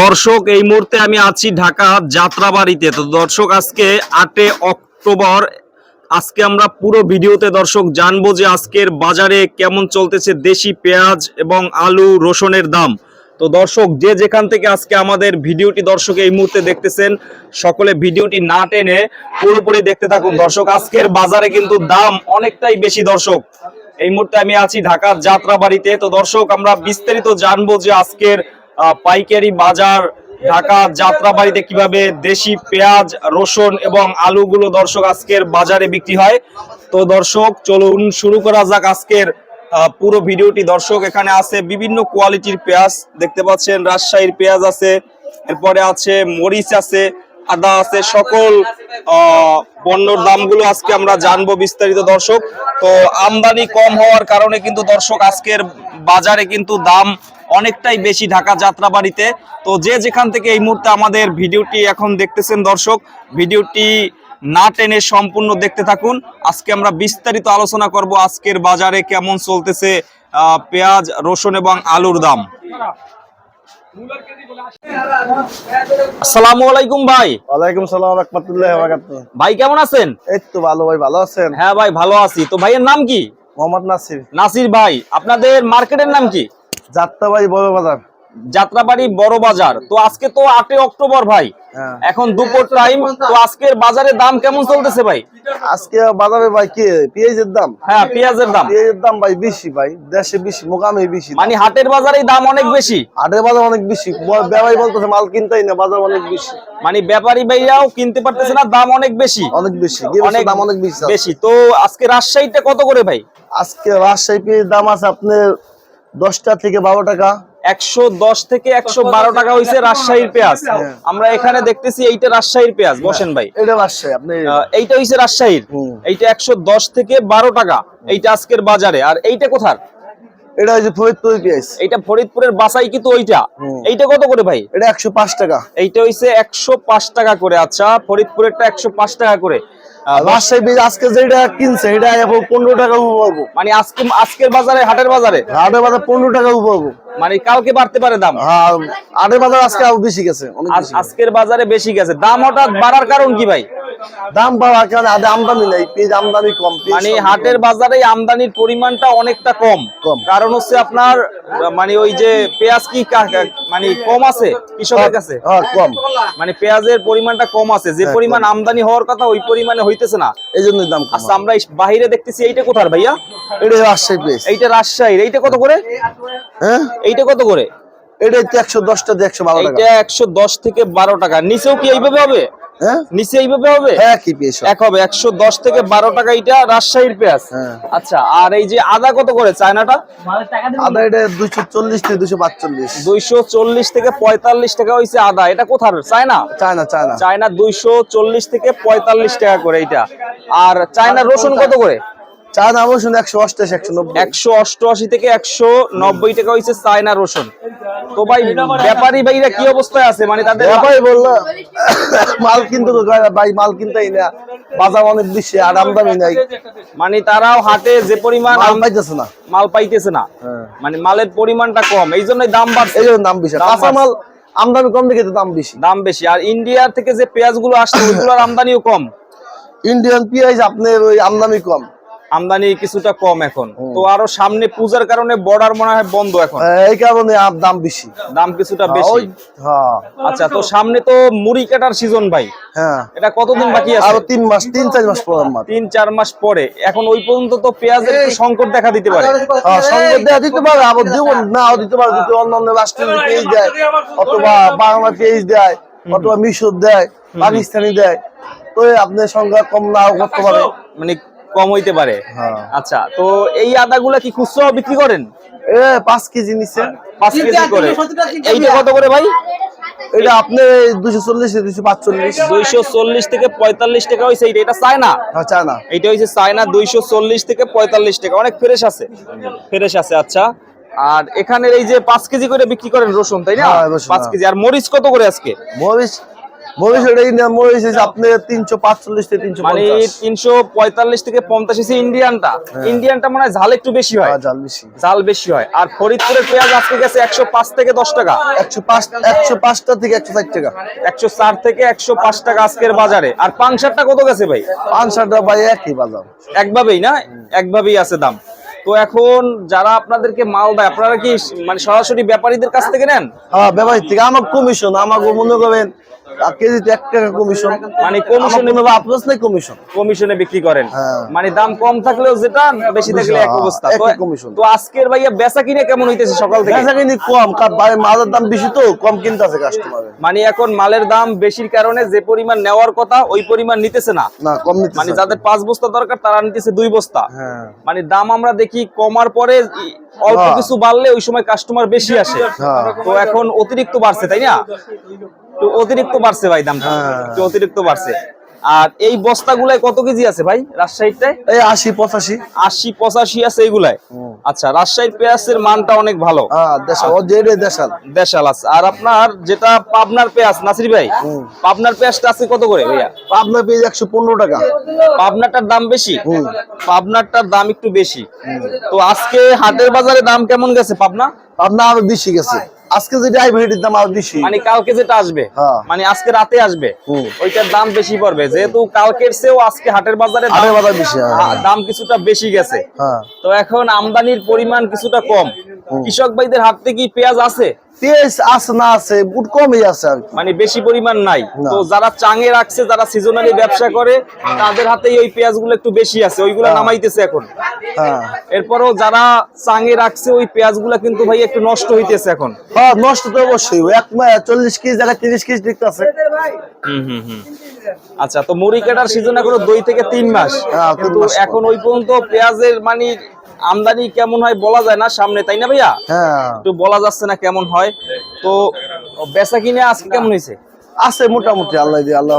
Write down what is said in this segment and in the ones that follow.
দর্শক, এই মুহূর্তে আমি আছি ঢাকা যাত্রাবাড়িতে। তো দর্শক, আজকে আটে অক্টোবর, আজকে আমরা পুরো ভিডিওতে দর্শক জানব যে আজকের বাজারে কেমন চলতেছে দেশি পেঁয়াজ এবং আলু রসুনের দাম। তো দর্শক, যে যেখান থেকে আজকে আমাদের ভিডিওটি দর্শক এই মুহূর্তে দেখতেছেন, সকলে ভিডিওটি না টেনে পুরোপুরি দেখতে থাকুন। দর্শক, আজকের বাজারে কিন্তু দাম অনেকটাই বেশি দর্শক। এই মুহূর্তে আমি আছি ঢাকার যাত্রাবাড়িতে। তো দর্শক, আমরা বিস্তারিত জানব যে আজকের পাইকারি বাজার, ঢাকা যাত্রাবাড়িতে কীভাবে দেশি পেঁয়াজ, রসুন এবং আলুগুলো দর্শক আজকের বাজারে বিক্রি হয়? তো দর্শক, চলুন শুরু করা যাক আজকের পুরো ভিডিওটি। দর্শক, এখানে আছে বিভিন্ন কোয়ালিটির পেঁয়াজ। দেখতে পাচ্ছেন, রাজশাহীর পেঁয়াজ আছে, এরপরে আছে, মরিচ আছে, আদা আছে, সকল পণ্যর দামগুলো আজকে আমরা জানব বিস্তারিত। দর্শক, তো আমদানি কম হওয়ার কারণে কিন্তু দর্শক আজকের বাজারে কিন্তু দাম অনেকটাই বেশি ঢাকা যাত্রাবাড়িতে। তো যে যেখান থেকে এই মুহূর্তে আমাদের ভিডিওটি এখন দেখতেছেন দর্শক ভিডিওটি না টেনে সম্পূর্ণ দেখতে থাকুন। আজকে আমরা বিস্তারিত আলোচনা করব আজকের বাজারে কেমন চলতেছে পেঁয়াজ রসুন এবং আলুর দাম। আসসালামু আলাইকুম ভাই। ওয়ালাইকুম সালাম রহমতুল্লাহ বারাকাতুহু। ভাই কেমন আছেন? এই তো ভালো ভাই ভালো আছেন? হ্যাঁ ভাই ভালো আছি। তো ভাইয়ের নাম কি? মোহাম্মদ নাসির। নাসির ভাই আপনাদের মার্কেটের নাম কি? যাত্রাবাড়ি বড় বাজার। যাত্রাবাড়ি বড় বাজার। তো আজকে তো আটই অক্টোবর ভাই। হ্যাঁ। এখন দুপুর টাইম তো আজকের বাজারে দাম কেমন চলতেছে ভাই? আজকে বাজারে ভাই কি পেঁয়াজের দাম? হ্যাঁ পেঁয়াজের দাম। পেঁয়াজের দাম ভাই বেশি ভাই দেশে বেশি মোকামে বেশি মানে হাটের বাজারে দাম অনেক বেশি। হাটের বাজার অনেক বেশি ব্যবসায়ী বলতেছে মাল কিনতেই না বাজার অনেক বেশি। মানে ব্যাপারী ভাইয়াও কিনতে পারতেছে না দাম অনেক বেশি। অনেক বেশি অনেক দাম অনেক বেশি বেশি। তো আজকে রাজশাহীতে কত করে ভাই? আজকে রাজশাহী পেঁয়াজের দাম আছে আপনার দশটা থেকে বারো টাকা। একশো দশ থেকে একশো বারো টাকা হয়েছে রাজশাহীর পেঁয়াজ। আমরা এখানে দেখতেছি এইটা রাজশাহীর পেঁয়াজ বসেন ভাই। এটা রাজশাহী আপনি এইটা হইছে রাজশাহীর। এইটা একশো দশ থেকে বারো টাকা। এইটা আজকের বাজারে। আর এইটা কোথার? এটা হচ্ছে পেঁয়াজ। ফরিদপুরের বাসাই কিন্তু ওইটা। এইটা কত করে ভাই? এটা একশো পাঁচ টাকা। এইটা হইছে একশো পাঁচ টাকা করে। আচ্ছা ফরিদপুরেরটা একশো পাঁচ টাকা করে। রাজশাহী বীজ আজকে যেটা কিনছে এটা এখন পনেরো টাকা উপভোগ। মানে আজকে আজকের বাজারে হাটের বাজারে? হাটের বাজার পনেরো টাকা উপভোগ। মানে কালকে বাড়তে পারে দাম? আর বাজার আজকে বেশি গেছে। আজকের বাজারে বেশি গেছে। দাম হঠাৎ বাড়ার কারণ কি ভাই? দাম পাওয়ার কারণে আমদানি নেই পেঁয়াজ আমদানি কম মানে হাটের বাজারে আমদানির পরিমাণটা অনেকটা কম। কম। কারণ হচ্ছে আপনার মানে ওই যে পেঁয়াজ কি মানে কম আছে কৃষকের কাছে? হ্যাঁ কম। মানে পেঁয়াজের পরিমাণটা কম আছে। যে হ্যাঁ, পরিমাণ আমদানি হওয়ার কথা ওই পরিমাণে হইতেছে না। এই জন্য দাম কম আচ্ছা আমরা বাহিরে দেখতেছি এইটা কোথার ভাইয়া? এটা রাজশাহী পেঁয়াজ এইটা রাজশাহীর। এইটা কত করে? হ্যাঁ? এইটা কত করে? এটা হচ্ছে একশো দশটা একশো বারো টাকা। একশো দশ থেকে বারো টাকা। নিচেও কি এইভাবে হবে? হ্যাঁ নিচে এইভাবে হবে? হ্যাঁ কি পেঁয়াজ এক হবে একশো দশ থেকে বারো টাকা এটা রাজশাহীর পেঁয়াজ। হ্যাঁ। আচ্ছা আর এই যে আদা কত করে চায়নাটা? আদা এটা দুইশো চল্লিশ থেকে দুশো পাঁচচল্লিশ। দুইশো চল্লিশ থেকে পঁয়তাল্লিশ টাকা হয়েছে আদা। এটা কোথার? চায়না? China China. চায়না দুইশো চল্লিশ থেকে পঁয়তাল্লিশ টাকা করে এইটা। আর চায়না রসুন কত করে? চায়না শুনে একশো অষ্টাশি একশো নব্বই। একশো অষ্টআশি থেকে একশো নব্বই টাকা হইছে চায়না রসুন। তো ভাই ব্যাপারী ভাইরা কি অবস্থায় আছে? মানে তাদের ব্যাপারই বলল মাল কিনতে তো ভাই মাল কিনতেই না। বাজার অনেক বেশি আর আমদানি নাই। মানে তারাও হাটে যে পরিমাণ মাল পাইতেছে না। মাল পাইতেছে না। হ্যাঁ। মানে মালের পরিমাণটা কম এই জন্যই দাম বাড়ছে। এই জন্য দাম বেশি। কাঁচা মাল আমদানি কম দেখে দাম বেশি। দাম বেশি। আর ইন্ডিয়া থেকে যে পেঁয়াজগুলো আসছে ওইগুলোর আমদানিও কম। ইন্ডিয়ান পেঁয়াজ আপনার ওই আমদানি কম। আমদানি কিছুটা কম এখন। তো আরও সামনে পূজার কারণে বর্ডার মনে হয় বন্ধ এখন। হ্যাঁ, এই কারণে দাম বেশি। দাম কিছুটা ওই বেশি। হ্যাঁ। আচ্ছা তো সামনে তো মুড়ি কাটার সিজন ভাই। হ্যাঁ। এটা কতদিন বাকি আছে? আরও তিন মাস তিন চার মাস পর তিন চার মাস পরে। এখন ওই পর্যন্ত তো পেঁয়াজের সংকট দেখা দিতে পারে। হ্যাঁ, দেয়া দিতে পারে আবার দিব নাও দিতে পারে যদি অন্যান্য রাষ্ট্রের পেঁয়াজ দেয় অথবা বাংলা পেঁয়াজ দেয় অথবা মিশর দেয় পাকিস্তানি দেয় তো আপনার সংখ্যা কম নাও করতে পারে। মানে কম হইতে পারে। হ্যাঁ। আচ্ছা তো এই আদাগুলা কি খুচরো বিক্রি করেন? এ পাঁচ কেজি নিচ্ছে পাঁচ কেজি করে। এইটা কত করে ভাই? এটা আপনি দুশো চল্লিশ দুশো পাঁচচল্লিশ। দুইশো চল্লিশ থেকে পঁয়তাল্লিশ টাকা হয়েছে এইটা এটা চায় হ্যাঁ চায়না। দুইশো চল্লিশ থেকে পঁয়তাল্লিশ টাকা। অনেক ফ্রেশ আছে। ফ্রেশ আছে আচ্ছা। আর এখানের এই যে পাঁচ কেজি করে বিক্রি করেন রসুন তাই না? হ্যাঁ, পাঁচ। কেজি। আর মরিচ কত করে আজকে? মরিচ মরিচ এটা ইন্ডিয়ান মরিচ হচ্ছে তিনশো পাঁচচল্লিশ থেকে তিনশো মানে তিনশো পঁয়তাল্লিশ থেকে পঞ্চাশ এসে ইন্ডিয়ানটা ইন্ডিয়ানটা মনে হয় ঝাল একটু বেশি হয়। বেশি। ঝাল বেশি হয়। আর ফরিদপুরের পেঁয়াজ আজকে গেছে একশো পাঁচ থেকে দশ টাকা। একশো পাঁচ একশো পাঁচটা থেকে একশো ষাট টাকা। একশো চার থেকে একশো পাঁচ টাকা আজকের বাজারে। আর পাংশারটা কত গেছে ভাই? একই বাজার। একভাবেই না? একভাবেই আছে দাম। তো এখন যারা আপনাদেরকে মাল দেয় আপনারা কি মানে সরাসরি ব্যাপারীদের কাছ থেকে নেন? হ্যাঁ থেকে। আমার কমিশন আমাকে মনে করবেন আহ, কেজিতে এক টাকা কমিশন মানে কমিশনে কোনো আপনার নেই কমিশন কমিশনে বিক্রি করেন। হ্যাঁ। মানে দাম কম থাকলেও যেটা বেশি থাকলে এক হ্যাঁ, অবস্থা তো তো আজকের ভাইয়া বেচা কিনে কেমন হইতেছে সকাল থেকে? বেচা কিনি কম মালের দাম বেশি তো কম কিনতে আছে মানে এখন মালের দাম বেশির কারণে যে পরিমাণ নেওয়ার কথা ওই পরিমাণ নিতেছে না। না কম নিতে মানে যাদের পাঁচ বস্তা দরকার তারা নিতেছে দুই বস্তা। হ্যাঁ। মানে দাম আমরা দেখি কমার পরে অল্প। কিছু বাড়লে ওই সময় কাস্টমার বেশি আসে। তো এখন অতিরিক্ত বাড়ছে তাই না? তো অতিরিক্ত বাড়ছে ভাই দামটা। হ্যাঁ। একটু অতিরিক্ত বাড়ছে। আর এই বস্তাগুলাই কত কেজি আছে ভাই রাজশাহীতে? এই আশি পঁচাশি। আশি পঁচাশি আছে এইগুলাই আচ্ছা রাজশাহীর পেঁয়াজের মানটা অনেক ভালো। হ্যাঁ দেশাল ও যেটা দেশাল। দেশাল আছে। আর আপনার যেটা পাবনার পেঁয়াজ নাসির ভাই পাবনার পেঁয়াজটা আছে কত করে ভাইয়া? আপনার পেয়ে একশো পনেরো টাকা। পাবনাটার দাম বেশি। পাবনারটার দাম একটু বেশি। তো আজকে হাটের বাজারে দাম কেমন গেছে পাবনা? পাবনা আরও বেশি গেছে। আজকে যেটা হাইব্রিডের দাম আরও বেশি। মানে কালকে যেটা আসবে হ্যাঁ। মানে আজকে রাতে আসবে ওইটার দাম বেশি পড়বে। যেহেতু কালকের চেয়েও আজকে হাটের বাজারে হাটের বাজার বেশি, হ্যাঁ। হ্যাঁ, দাম কিছুটা বেশি গেছে। তো এখন আমদানির পরিমাণ কিছুটা কম। কৃষক ভাইদের হাত থেকে কি পেঁয়াজ আছে? পেঁয়াজ আছে না আছে বুট কমই আছে আর মানে বেশি পরিমাণ নাই। তো যারা চাঙে রাখছে যারা সিজনালি ব্যবসা করে তাদের হাতেই ওই পেঁয়াজগুলো একটু বেশি আছে ওইগুলো হ্যাঁ। নামাইতেছে এখন। হ্যাঁ। এরপরও যারা চাঙে রাখছে ওই পেঁয়াজগুলো কিন্তু ভাই একটু নষ্ট হইতেছে এখন। হ্যাঁ নষ্ট তো অবশ্যই। এক চল্লিশ কেজি জায়গায় তিরিশ কেজি ঠিক আছে। হুম হুম হুম। আচ্ছা তো মুড়ি কাটার সিজন এখনও দুই থেকে তিন মাস। কিন্তু এখন ওই পর্যন্ত পেঁয়াজের মানে আমদানি কেমন হয় বলা যায় না সামনে তাই না ভাইয়া? হ্যাঁ। একটু বলা যাচ্ছে না কেমন হয়। তো বেচা কিনে আজকে কেমন হয়েছে? আছে মোটামুটি আল্লাহ দিয়ে আল্লাহ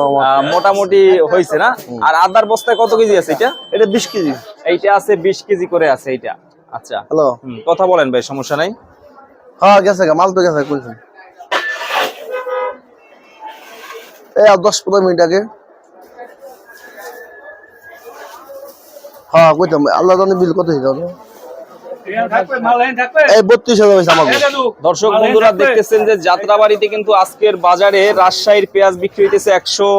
মোটামুটি হয়েছে না? আর আদার বস্তায় কত কেজি আছে এটা? এটা বিশ কেজি। এইটা আছে বিশ কেজি করে আছে এইটা। আচ্ছা। হ্যালো। কথা বলেন ভাই সমস্যা নাই। হ্যাঁ গেছে মাল তো গেছে কইছেন। এই দশ পনেরো মিনিট আগে। হ্যাঁ কইতাম আল্লাহ জানে বিল কত দর্শক বন্ধুরা দেখতেছেন যে যাত্রাবাড়িতে কিন্তু আজকের বাজারে রাজশাহীর পেঁয়াজ বিক্রি হইতেছে একশো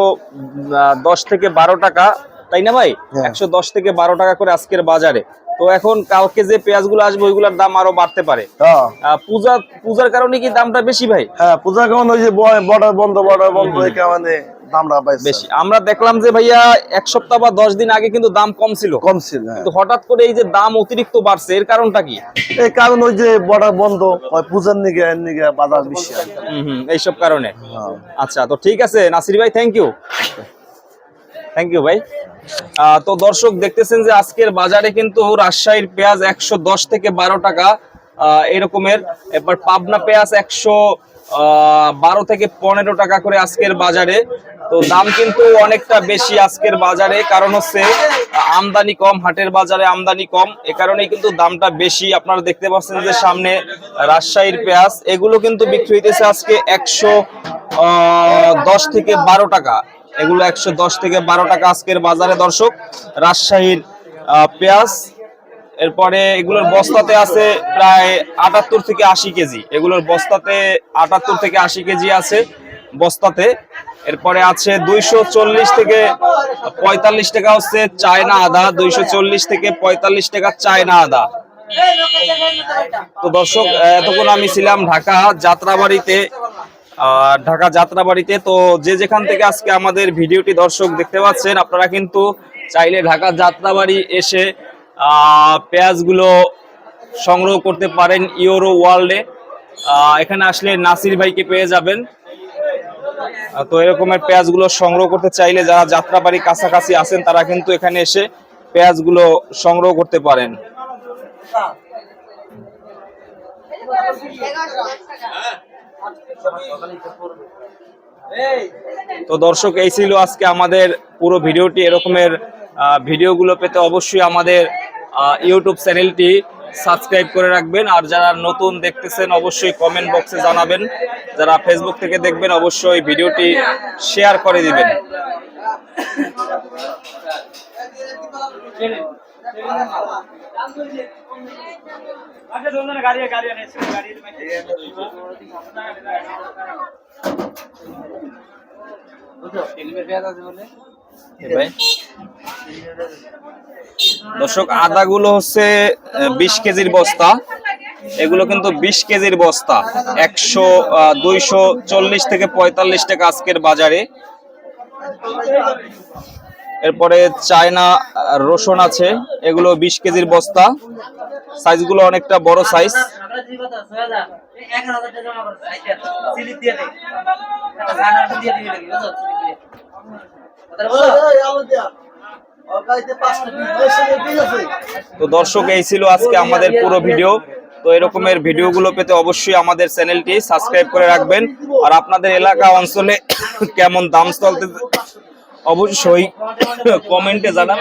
দশ থেকে বারো টাকা। তাই না ভাই? হ্যাঁ। একশো দশ থেকে বারো টাকা করে আজকের বাজারে। তো এখন কালকে যে পেঁয়াজগুলো আসবে ওইগুলোর দাম আরও বাড়তে পারে। হ্যাঁ। পূজা পূজার কারণে কি দামটা বেশি ভাই? হ্যাঁ পূজা কেমন হয়েছে বর্ডার বন্ধ বর্ডার বন্ধ এই কারণে বেশি। আমরা দেখলাম যে ভাইয়া এক সপ্তাহ বা দশ দিন আগে কিন্তু দাম কম ছিল। কম ছিল হ্যাঁ। কিন্তু হঠাৎ করে এই যে দাম অতিরিক্ত বাড়ছে এর কারণটা কি? এই কারণ ওই যে বর্ডার বন্ধ ওই পূজার নিগে নিগে বাজার বেশি। এইসব কারণে। হ্যাঁ। আচ্ছা তো ঠিক আছে নাসির ভাই থ্যাংক ইউ থ্যাংক ইউ ভাই। তো দর্শক, দেখতেছেন যে আজকের বাজারে কিন্তু রাজশাহীর পেঁয়াজ একশো দশ থেকে বারো টাকা এরকমের। এবার পাবনা পেঁয়াজ একশো বারো থেকে পনেরো টাকা করে আজকের বাজারে। তো দাম কিন্তু অনেকটা বেশি আজকের বাজারে, কারণ হচ্ছে আমদানি কম, হাটের বাজারে আমদানি কম। এ কারণেই কিন্তু দামটা বেশি। আপনারা দেখতে পাচ্ছেন যে সামনে রাজশাহীর পেঁয়াজ, এগুলো কিন্তু বিক্রি হইতেছে আজকে একশো দশ থেকে বারো টাকা। এগুলো একশো দশ থেকে বারো টাকা আজকের বাজারে, দর্শক। রাজশাহীর পেঁয়াজ, এরপরে এগুলোর বস্তাতে আছে প্রায় আটাত্তর থেকে আশি কেজি। এগুলোর বস্তাতে আটাত্তর থেকে আশি কেজি আছে বস্তাতে। এরপরে আছে দুইশো চল্লিশ থেকে পঁয়তাল্লিশ টাকা হচ্ছে চায়না আদা, দুইশো চল্লিশ থেকে পঁয়তাল্লিশ টাকা চায়না আদা। তো দর্শক এতক্ষণ আমি ছিলাম ঢাকা যাত্রাবাড়িতে। ঢাকা যাত্রাবাড়িতে তো যে যেখান থেকে আজকে আমাদের ভিডিওটি দর্শক দেখতে পাচ্ছেন, আপনারা কিন্তু চাইলে ঢাকা যাত্রাবাড়ি এসে পেঁয়াজগুলো সংগ্রহ করতে পারেন ইউরো ওয়ার্ল্ডে। এখানে আসলে নাসির ভাইকে পেয়ে যাবেন। তো এরকমের পেঁয়াজগুলো সংগ্রহ করতে চাইলে যারা যাত্রাবাড়ি কাছাকাছি আছেন, তারা কিন্তু এখানে এসে পেঁয়াজগুলো সংগ্রহ করতে পারেন। তো দর্শক, এই ছিল আজকে আমাদের পুরো ভিডিওটি। এরকমের ভিডিওগুলো পেতে অবশ্যই আমাদের ইউটিউব চ্যানেলটি সাবস্ক্রাইব করে রাখবেন। আর যারা নতুন দেখতেছেন, অবশ্যই কমেন্ট বক্সে জানাবেন। যারা ফেসবুক থেকে দেখবেন, অবশ্যই ভিডিওটি শেয়ার করে দিবেন। দর্শক, আদাগুলো হচ্ছে বিশ কেজির বস্তা। এগুলো কিন্তু বিশ কেজির বস্তা। একশো দুইশো চল্লিশ থেকে পঁয়তাল্লিশ টাকা আজকের বাজারে। এরপরে চায়না রসুন আছে, এগুলো বিশ কেজির বস্তা। সাইজগুলো অনেকটা বড় সাইজ। তো দর্শক, এই ছিল আজকে আমাদের পুরো ভিডিও। তো এরকমের ভিডিওগুলো পেতে অবশ্যই আমাদের চ্যানেলটি সাবস্ক্রাইব করে রাখবেন। আর আপনাদের এলাকা অঞ্চলে কেমন দাম চলতে অবশ্যই কমেন্টে জানান।